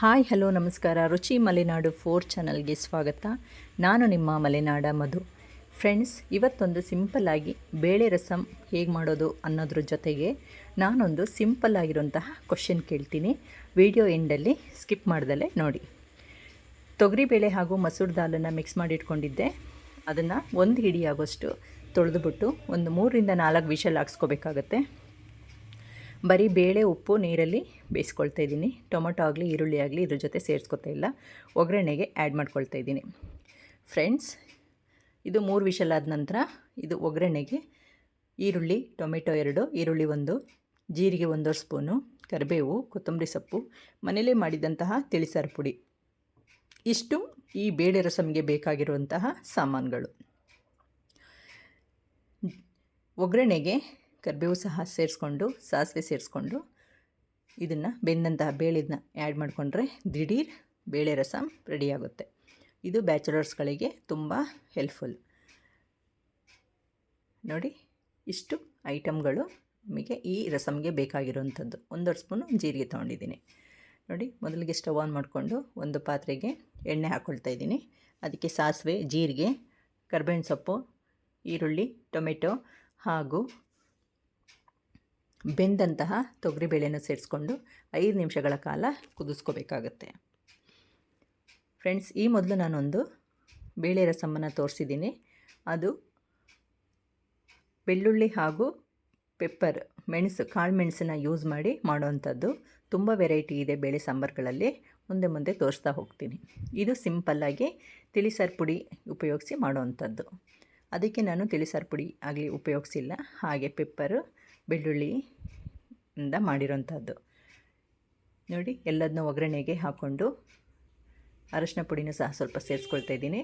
Hi, hello, ನಮಸ್ಕಾರ. ರುಚಿ Malenadu four ಚಾನಲ್ಗೆ ಸ್ವಾಗತ. ನಾನು ನಿಮ್ಮ ಮಲೆನಾಡ ಮಧು. ಫ್ರೆಂಡ್ಸ್, ಇವತ್ತೊಂದು ಸಿಂಪಲ್ಲಾಗಿ ಬೇಳೆ ರಸಂ ಹೇಗೆ ಮಾಡೋದು ಅನ್ನೋದ್ರ ಜೊತೆಗೆ ನಾನೊಂದು ಸಿಂಪಲ್ ಆಗಿರುವಂತಹ ಕ್ವಶನ್ ಕೇಳ್ತೀನಿ. ವಿಡಿಯೋ ಎಂಡಲ್ಲಿ ಸ್ಕಿಪ್ ಮಾಡ್ದಲೇ ನೋಡಿ. ತೊಗರಿಬೇಳೆ ಹಾಗೂ ಮಸೂರ್ ದಾಲನ್ನು ಮಿಕ್ಸ್ ಮಾಡಿ ಇಟ್ಕೊಂಡಿದ್ದೆ. ಅದನ್ನು ಒಂದು ಹಿಡಿಯಾಗೋಷ್ಟು ತೊಳೆದುಬಿಟ್ಟು ಒಂದು ಮೂರರಿಂದ ನಾಲ್ಕು ವಿಷಲ್ ಹಾಕ್ಸ್ಕೋಬೇಕಾಗತ್ತೆ. ಬರೀ ಬೇಳೆ, ಉಪ್ಪು, ನೀರಲ್ಲಿ ಬೇಯಿಸ್ಕೊಳ್ತಾ ಇದ್ದೀನಿ. ಟೊಮೊಟೊ ಆಗಲಿ, ಈರುಳ್ಳಿ ಆಗಲಿ ಇದ್ರ ಜೊತೆ ಸೇರಿಸ್ಕೊತಾ ಇಲ್ಲ. ಒಗ್ಗರಣೆಗೆ ಆ್ಯಡ್ ಮಾಡ್ಕೊಳ್ತಾ ಇದ್ದೀನಿ. ಫ್ರೆಂಡ್ಸ್ ಇದು ಮೂರು ವಿಷಲ್ ಆದ ನಂತರ ಇದು ಒಗ್ಗರಣೆಗೆ ಈರುಳ್ಳಿ, ಟೊಮೆಟೊ ಎರಡು, ಈರುಳ್ಳಿ ಒಂದು, ಜೀರಿಗೆ ಒಂದೂವರೆ ಸ್ಪೂನು, ಕರಿಬೇವು, ಕೊತ್ತಂಬರಿ ಸೊಪ್ಪು, ಮನೇಲೇ ಮಾಡಿದಂತಹ ತಿಳಿಸಾರು ಪುಡಿ. ಇಷ್ಟು ಈ ಬೇಳೆ ರಸಮ್ಗೆ ಬೇಕಾಗಿರುವಂತಹ ಸಾಮಾನುಗಳು. ಒಗ್ಗರಣೆಗೆ ಕರಿಬೇವು ಸಹ ಸೇರಿಸ್ಕೊಂಡು, ಸಾಸಿವೆ ಸೇರಿಸ್ಕೊಂಡು ಇದನ್ನು ಬೆಂದಂತಹ ಬೇಳೆದನ್ನ ಆ್ಯಡ್ ಮಾಡಿಕೊಂಡ್ರೆ ದಿಢೀರ್ ಬೇಳೆ ರಸಮ್ ರೆಡಿಯಾಗುತ್ತೆ ಇದು ಬ್ಯಾಚುಲರ್ಸ್ಗಳಿಗೆ ತುಂಬ ಹೆಲ್ಪ್ಫುಲ್ ನೋಡಿ, ಇಷ್ಟು ಐಟಮ್ಗಳು ನಮಗೆ ಈ ರಸಮ್ಗೆ ಬೇಕಾಗಿರುವಂಥದ್ದು. ಒಂದೆರಡು ಸ್ಪೂನು ಜೀರಿಗೆ ತೊಗೊಂಡಿದ್ದೀನಿ. ನೋಡಿ, ಮೊದಲಿಗೆ ಸ್ಟವ್ ಆನ್ ಮಾಡಿಕೊಂಡು ಒಂದು ಪಾತ್ರೆಗೆ ಎಣ್ಣೆ ಹಾಕ್ಕೊಳ್ತಾ ಇದ್ದೀನಿ. ಅದಕ್ಕೆ ಸಾಸಿವೆ, ಜೀರಿಗೆ, ಕರ್ಬೇವಿನ ಸೊಪ್ಪು, ಈರುಳ್ಳಿ, ಟೊಮೆಟೊ ಹಾಗೂ ಬೆಂದಂತಹ ತೊಗರಿಬೇಳೆನ ಸೇರಿಸ್ಕೊಂಡು ಐದು ನಿಮಿಷಗಳ ಕಾಲ ಕುದಿಸ್ಕೋಬೇಕಾಗತ್ತೆ. ಫ್ರೆಂಡ್ಸ್, ಈ ಮೊದಲು ನಾನೊಂದು ಬೇಳೆ ರಸಮ್ಮನ್ನು ತೋರಿಸಿದ್ದೀನಿ. ಅದು ಬೆಳ್ಳುಳ್ಳಿ ಹಾಗೂ ಪೆಪ್ಪರ್, ಮೆಣಸು, ಕಾಳು ಮೆಣಸನ್ನು ಯೂಸ್ ಮಾಡಿ ಮಾಡುವಂಥದ್ದು. ತುಂಬ ವೆರೈಟಿ ಇದೆ ಬೇಳೆ ಸಾಂಬಾರುಗಳಲ್ಲಿ. ಮುಂದೆ ಮುಂದೆ ತೋರಿಸ್ತಾ ಹೋಗ್ತೀನಿ. ಇದು ಸಿಂಪಲ್ಲಾಗಿ ತಿಳಿಸಾರು ಪುಡಿ ಉಪಯೋಗಿಸಿ ಮಾಡುವಂಥದ್ದು. ಅದಕ್ಕೆ ನಾನು ತಿಳಿಸಾರು ಪುಡಿ ಆಗಲಿ ಉಪಯೋಗಿಸಿಲ್ಲ. ಹಾಗೆ ಪೆಪ್ಪರು ಬೆಳ್ಳುಳ್ಳಿಯಿಂದ ಮಾಡಿರೋಂಥದ್ದು. ನೋಡಿ ಎಲ್ಲದನ್ನೂ ಒಗ್ಗರಣೆಗೆ ಹಾಕ್ಕೊಂಡು ಅರಶಿನ ಪುಡಿನೂ ಸಹ ಸ್ವಲ್ಪ ಸೇರಿಸ್ಕೊಳ್ತಾ ಇದ್ದೀನಿ.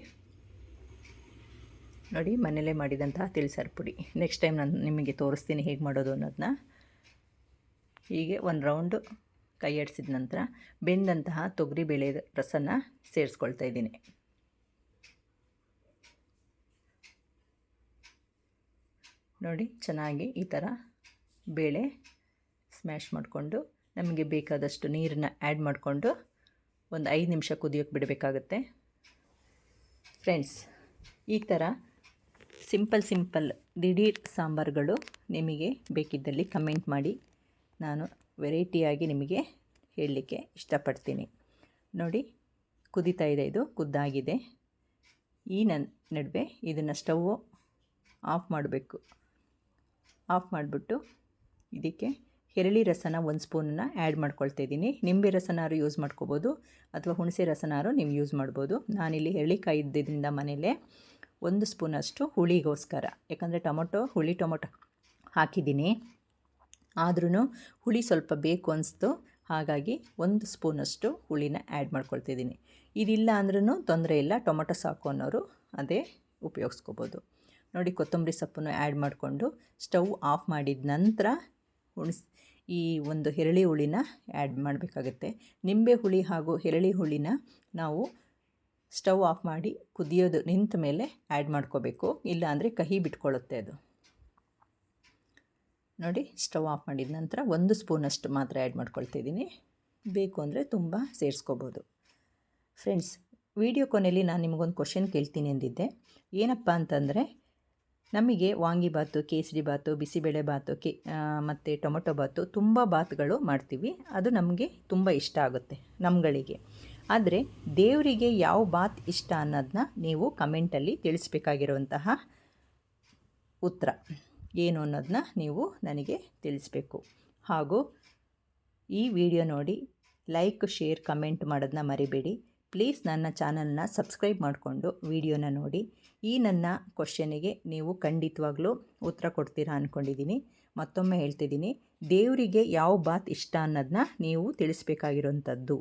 ನೋಡಿ ಮನೆಯಲ್ಲೇ ಮಾಡಿದಂತಹ ತಿಳಿಸಾರು ಪುಡಿ. ನೆಕ್ಸ್ಟ್ ಟೈಮ್ ನಾನು ನಿಮಗೆ ತೋರಿಸ್ತೀನಿ ಹೇಗೆ ಮಾಡೋದು ಅನ್ನೋದನ್ನ. ಹೀಗೆ ಒಂದು ರೌಂಡು ಕೈ ಆಡಿಸಿದ ನಂತರ ಬೆಂದಂತಹ ತೊಗರಿಬೇಳೆ ರಸನ ಸೇರಿಸ್ಕೊಳ್ತಾ ಇದ್ದೀನಿ. ನೋಡಿ, ಚೆನ್ನಾಗಿ ಈ ಥರ ಬೇಳೆ ಸ್ಮ್ಯಾಶ್ ಮಾಡಿಕೊಂಡು ನಮಗೆ ಬೇಕಾದಷ್ಟು ನೀರನ್ನ ಆ್ಯಡ್ ಮಾಡಿಕೊಂಡು ಒಂದು ಐದು ನಿಮಿಷ ಕುದಿಯೋಕ್ಕೆ ಬಿಡಬೇಕಾಗತ್ತೆ. ಫ್ರೆಂಡ್ಸ್ ಈ ಥರ ಸಿಂಪಲ್ ಸಿಂಪಲ್ ದಿಢೀರ್ ಸಾಂಬಾರುಗಳು ನಿಮಗೆ ಬೇಕಿದ್ದಲ್ಲಿ ಕಮೆಂಟ್ ಮಾಡಿ. ನಾನು ವೆರೈಟಿಯಾಗಿ ನಿಮಗೆ ಹೇಳಲಿಕ್ಕೆ ಇಷ್ಟಪಡ್ತೀನಿ. ನೋಡಿ, ಕುದೀತಾ ಇದೆ ಇದು ಕುದ್ದಾಗಿದೆ ಈ ನನ್ನ ನಡುವೆ ಇದನ್ನು ಸ್ಟವ್ ಆಫ್ ಮಾಡಬೇಕು. ಆಫ್ ಮಾಡಿಬಿಟ್ಟು ಇದಕ್ಕೆ ಹೆರಳಿ ರಸನ ಒಂದು ಸ್ಪೂನನ್ನು ಆ್ಯಡ್ ಮಾಡ್ಕೊಳ್ತಾ ಇದ್ದೀನಿ. ನಿಂಬೆ ರಸನಾರು ಯೂಸ್ ಮಾಡ್ಕೋಬೋದು. ಅಥವಾ ಹುಣಸೆ ರಸನಾರು ನೀವು ಯೂಸ್ ಮಾಡ್ಬೋದು. ನಾನಿಲ್ಲಿ ಹೆರಳಿಕಾಯಿ ಇದ್ದಿದ್ದರಿಂದ ಮನೇಲೆ ಒಂದು ಸ್ಪೂನಷ್ಟು ಹುಳಿಗೋಸ್ಕರ. ಯಾಕಂದರೆ ಟೊಮೊಟೊ, ಹುಳಿ ಟೊಮೊಟೊ ಹಾಕಿದ್ದೀನಿ. ಆದ್ರೂ ಹುಳಿ ಸ್ವಲ್ಪ ಬೇಕು ಅನಿಸ್ತು. ಹಾಗಾಗಿ ಒಂದು ಸ್ಪೂನಷ್ಟು ಹುಳಿನ ಆ್ಯಡ್ ಮಾಡ್ಕೊಳ್ತಿದ್ದೀನಿ ಇದಿಲ್ಲ ಅಂದ್ರೂ ತೊಂದರೆ ಇಲ್ಲ. ಟೊಮೊಟೊ ಸಾಕು ಅನ್ನೋರು ಅದೇ ಉಪಯೋಗಿಸ್ಕೋಬೋದು. ನೋಡಿ ಕೊತ್ತಂಬರಿ ಸೊಪ್ಪನ್ನು ಆ್ಯಡ್ ಮಾಡಿಕೊಂಡು ಸ್ಟವ್ ಆಫ್ ಮಾಡಿದ ನಂತರ ಉಣಿಸ್, ಈ ಒಂದು ಹೆರಳಿ ಹುಳಿನ ಆ್ಯಡ್ ಮಾಡಬೇಕಾಗತ್ತೆ. ನಿಂಬೆ ಹುಳಿ ಹಾಗೂ ಹೆರಳಿ ಹುಳಿನ ನಾವು ಸ್ಟವ್ ಆಫ್ ಮಾಡಿ ಕುದಿಯೋದು ನಿಂತ ಮೇಲೆ ಆ್ಯಡ್ ಮಾಡ್ಕೋಬೇಕು. ಇಲ್ಲ ಅಂದರೆ ಕಹಿ ಬಿಟ್ಕೊಳ್ಳುತ್ತೆ ಅದು. ನೋಡಿ, ಸ್ಟವ್ ಆಫ್ ಮಾಡಿದ ನಂತರ ಒಂದು ಸ್ಪೂನಷ್ಟು ಮಾತ್ರ ಆ್ಯಡ್ ಮಾಡ್ಕೊಳ್ತಿದ್ದೀನಿ ಬೇಕು ಅಂದರೆ ತುಂಬ ಸೇರಿಸ್ಕೋಬೋದು. ಫ್ರೆಂಡ್ಸ್ ವಿಡಿಯೋ ಕೊನೆಯಲ್ಲಿ ನಾನು ನಿಮಗೊಂದು ಕ್ವಶನ್ ಕೇಳ್ತೀನಿ ಅಂದಿದ್ದೆ. ಏನಪ್ಪ ಅಂತಂದರೆ ನಮಗೆ ವಾಂಗಿಬಾತು ಕೇಸರಿ ಬಾತು ಬಿಸಿಬೇಳೆ ಬಾತು ಕೆ ಮತ್ತು ಟೊಮೊಟೊ ಬಾತು ತುಂಬ ಬಾತ್ಗಳು ಮಾಡ್ತೀವಿ. ಅದು ನಮಗೆ ತುಂಬ ಇಷ್ಟ ಆಗುತ್ತೆ ನಮ್ಮಗಳಿಗೆ ಆದರೆ ದೇವರಿಗೆ ಯಾವ ಬಾತ್ ಇಷ್ಟ ಅನ್ನೋದನ್ನ ನೀವು ಕಮೆಂಟಲ್ಲಿ ತಿಳಿಸ್ಬೇಕಾಗಿರುವಂತಹ ಉತ್ತರ ಏನು ಅನ್ನೋದನ್ನ ನೀವು ನನಗೆ ತಿಳಿಸ್ಬೇಕು. ಹಾಗೂ ಈ ವಿಡಿಯೋ ನೋಡಿ ಲೈಕ್, ಶೇರ್, ಕಮೆಂಟ್ ಮಾಡೋದನ್ನ ಮರಿಬೇಡಿ. ಪ್ಲೀಸ್ ನನ್ನ ಚಾನಲ್ನ ಸಬ್ಸ್ಕ್ರೈಬ್ ಮಾಡಿಕೊಂಡು ವಿಡಿಯೋನ ನೋಡಿ. ಈ ನನ್ನ ಕ್ವಶನಿಗೆ ನೀವು ಖಂಡಿತವಾಗ್ಲೂ ಉತ್ತರ ಕೊಡ್ತೀರಾ ಅಂದ್ಕೊಂಡಿದ್ದೀನಿ ಮತ್ತೊಮ್ಮೆ ಹೇಳ್ತಿದ್ದೀನಿ, ದೇವರಿಗೆ ಯಾವ ಬಾತ್ ಇಷ್ಟ ಅನ್ನೋದನ್ನ ನೀವು ತಿಳಿಸ್ಬೇಕಾಗಿರೋಂಥದ್ದು.